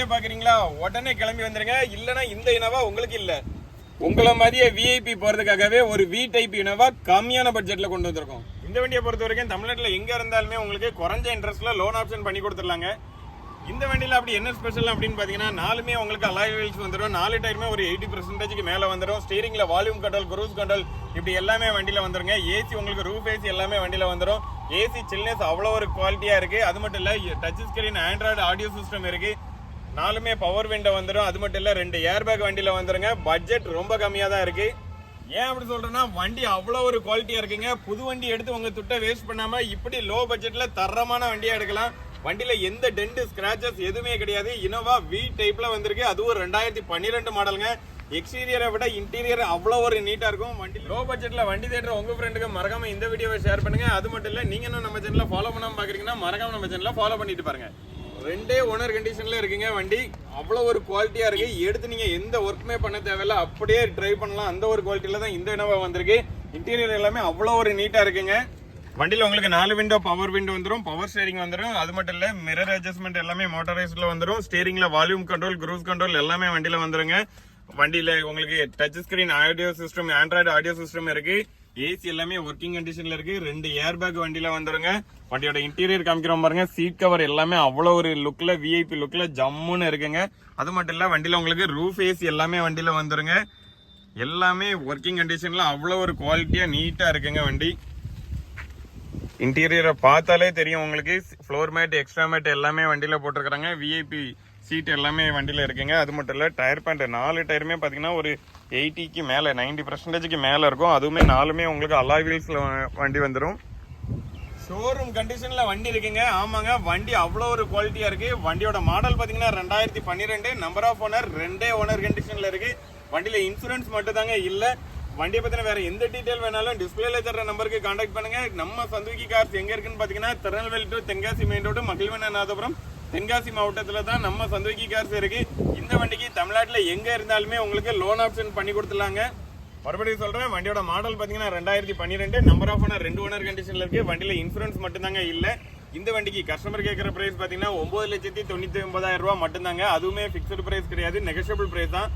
Video பார்க்குறீங்களா உடனே கிளம்பி வந்துடுங்க இல்லைன்னா இந்த இனவா உங்களுக்கு இல்லை. உங்களை மாதிரியே விஐபி போகிறதுக்காகவே ஒரு வி டைப் இனவா கம்மியான பட்ஜெட்டில் கொண்டு வந்திருக்கோம். இந்த வண்டியை பொறுத்த வரைக்கும் தமிழ்நாட்டில் எங்கே இருந்தாலுமே உங்களுக்கு குறைஞ்ச இன்ட்ரெஸ்ட்டில் லோன் ஆப்ஷன் பண்ணி கொடுத்துடலாங்க. இந்த வண்டியில் அப்படி என்ன ஸ்பெஷல் அப்படின்னு பார்த்தீங்கன்னா நாலுமே உங்களுக்கு அலாய் வீல்ஸ் வந்துடும் நாலு டயருமே ஒரு எயிட்டி பர்சன்டேஜ்க்கு மேலே வந்துடும் ஸ்டீரிங்கில் வால்யூம் கண்ட்ரோல் குரூஸ் கண்ட்ரோல் இப்படி எல்லாமே வண்டியில் வந்துருங்க. ஏசி உங்களுக்கு ரூஃப் ஏசி எல்லாமே வண்டியில் வந்துடும் ஏசி சில்னஸ் அவ்வளோ ஒரு குவாலிட்டியாக இருக்குது அது மட்டும் இல்லை touch screen Android audio system இருக்குது நாலுமே பவர் விண்டோ வந்துடும் அது மட்டும் இல்லை ரெண்டு ஏர் பேக் வந்துடுங்க வந்துருங்க. பட்ஜெட் ரொம்ப கம்மியாக தான் இருக்குது ஏன் அப்படி சொல்கிறேன்னா வண்டி அவ்வளோ ஒரு குவாலிட்டியாக இருக்குங்க. புது வண்டி எடுத்து உங்கள் துட்டை வேஸ்ட் பண்ணாமல் இப்படி லோ பட்ஜெட்டில் தரமான வண்டியாக எடுக்கலாம். வண்டியில் எந்த டென்ட் ஸ்க்ராச்சஸ் எதுவுமே கிடையாது. இனோவா வி டைப்பில் வந்திருக்கு. அதுவும் ரெண்டாயிரத்தி பன்னிரெண்டு மாடலுங்க எக்ஸ்டீரியரை விட இன்டீரியர் அவ்வளோ ஒரு நீட்டாக இருக்கும். வண்டி லோ பட்ஜெட்டில் வண்டி தேடுற உங்கள் ஃப்ரெண்டுக்கு மறக்காமல் இந்த வீடியோவை ஷேர் பண்ணுங்கள் அது மட்டும் இல்லை நீங்கள் இன்னும் நம்ம சேனலில் ஃபாலோ பண்ணாமல் பார்க்குறீங்கன்னா மறக்காமல் நம்ம சேனலில் ஃபாலோ பண்ணிட்டு பாருங்க. ரெண்டே ஓனர் கண்டிஷன்ல இருக்கீங்க வண்டி. அவ்வளோ ஒரு குவாலிட்டியா இருக்கு. எடுத்து நீங்க எந்த ஒர்க்குமே பண்ண தேவையில்ல. அப்படியே ட்ரை பண்ணலாம். அந்த ஒரு குவாலிட்டியில தான் இந்த இனோவா வந்திருக்கு. இன்டீரியர் எல்லாமே அவ்வளோ ஒரு நீட்டா இருக்குங்க. வண்டியில் உங்களுக்கு நாலு விண்டோ பவர் விண்டோ வந்துடும் பவர் ஸ்டேரிங் வந்துடும் அது மட்டும் இல்லை மிரர் அட்ஜஸ்ட்மெண்ட் எல்லாமே மோட்டரைஸ்டில் வந்துடும் ஸ்டேரிங்கில் வால்யூம் கண்ட்ரோல் க்ரூஸ் கண்ட்ரோல் எல்லாமே வண்டியில வந்துருங்க. வண்டியில் உங்களுக்கு touch screen audio system Android audio system இருக்குது ஏசி எல்லாமே ஒர்க்கிங் கண்டிஷன்ல இருக்கு. ரெண்டு ஏர் பேக் வண்டியில வந்துருங்க. வண்டியோட இன்டீரியர் காமிக்கிறோம் பாருங்க. சீட் கவர் எல்லாமே அவ்வளோ ஒரு லுக்ல விஐபி லுக்ல ஜம்முன்னு இருக்குங்க. அது மட்டும் இல்ல வண்டியில உங்களுக்கு ரூஃப் ஏசி எல்லாமே வண்டியில வந்துருங்க. எல்லாமே ஒர்க்கிங் கண்டிஷன்ல அவ்வளோ ஒரு குவாலிட்டியா நீட்டா இருக்குங்க வண்டி. இன்டீரியரை பார்த்தாலே தெரியும் உங்களுக்கு. ஃப்ளோர் மேட் எக்ஸ்ட்ரா மேட் எல்லாமே வண்டியில் போட்டிருக்கிறாங்க. விஐபி சீட் எல்லாமே வண்டியில் இருக்குங்க. அது மட்டும் இல்லை டயர் பேண்ட் நாலு டயருமே பார்த்தீங்கன்னா ஒரு எயிட்டிக்கு மேலே நைன்டி பர்சன்டேஜ்க்கு மேலே இருக்கும். அதுவுமே நாலுமே உங்களுக்கு அலாய் வீல்ஸில் வண்டி வந்துடும் ஷோரூம் கண்டிஷனில் வண்டி இருக்குங்க. ஆமாங்க வண்டி அவ்வளோ ஒரு குவாலிட்டியாக இருக்குது வண்டியோட மாடல் பார்த்தீங்கன்னா ரெண்டாயிரத்தி பன்னிரெண்டு. நம்பர் ஆஃப் ஓனர் ரெண்டே ஓனர் கண்டிஷனில் இருக்குது வண்டியில் இன்சூரன்ஸ் மட்டும் தாங்க வண்டியை பற்றின வேறு எந்த டீட்டெயில் வேணாலும் டிஸ்பிளேல தர நம்பருக்கு காண்டாக்ட் பண்ணுங்க. நம்ம சந்துவிக்கி கார்ஸ் எங்கே இருக்குன்னு பார்த்தீங்கன்னா Tirunelveli to Tenkasi main road Magizhvanathapuram Tenkasi மாவட்டத்தில் தான் நம்ம சந்தோக்கி கார்ஸ் இருக்குது இந்த வண்டிக்கு தமிழ்நாட்டில் எங்கே இருந்தாலுமே உங்களுக்கு லோன் ஆப்ஷன் பண்ணி கொடுத்துலாங்க மறுபடியும் சொல்கிறேன் வண்டியோட மாடல் பார்த்தீங்கன்னா ரெண்டாயிரத்தி பன்னிரெண்டு நம்பர் ஆஃப் ஓனர் ரெண்டு ஓனர் கண்டிஷனில் இருக்குது வண்டியில் இன்சூரன்ஸ் மட்டும்தாங்க இல்லை. இந்த வண்டிக்கு கஸ்டமர் கேட்குற ப்ரைஸ் பார்த்தீங்கன்னா ஒம்பது லட்சத்தி தொண்ணூற்றி ஒன்பதாயிரம் ரூபாய் மட்டும்தாங்க. அதுவுமே ஃபிக்ஸ்டு ப்ரைஸ் கிடையாது நெகஷியபிள் ப்ரைஸ் தான்.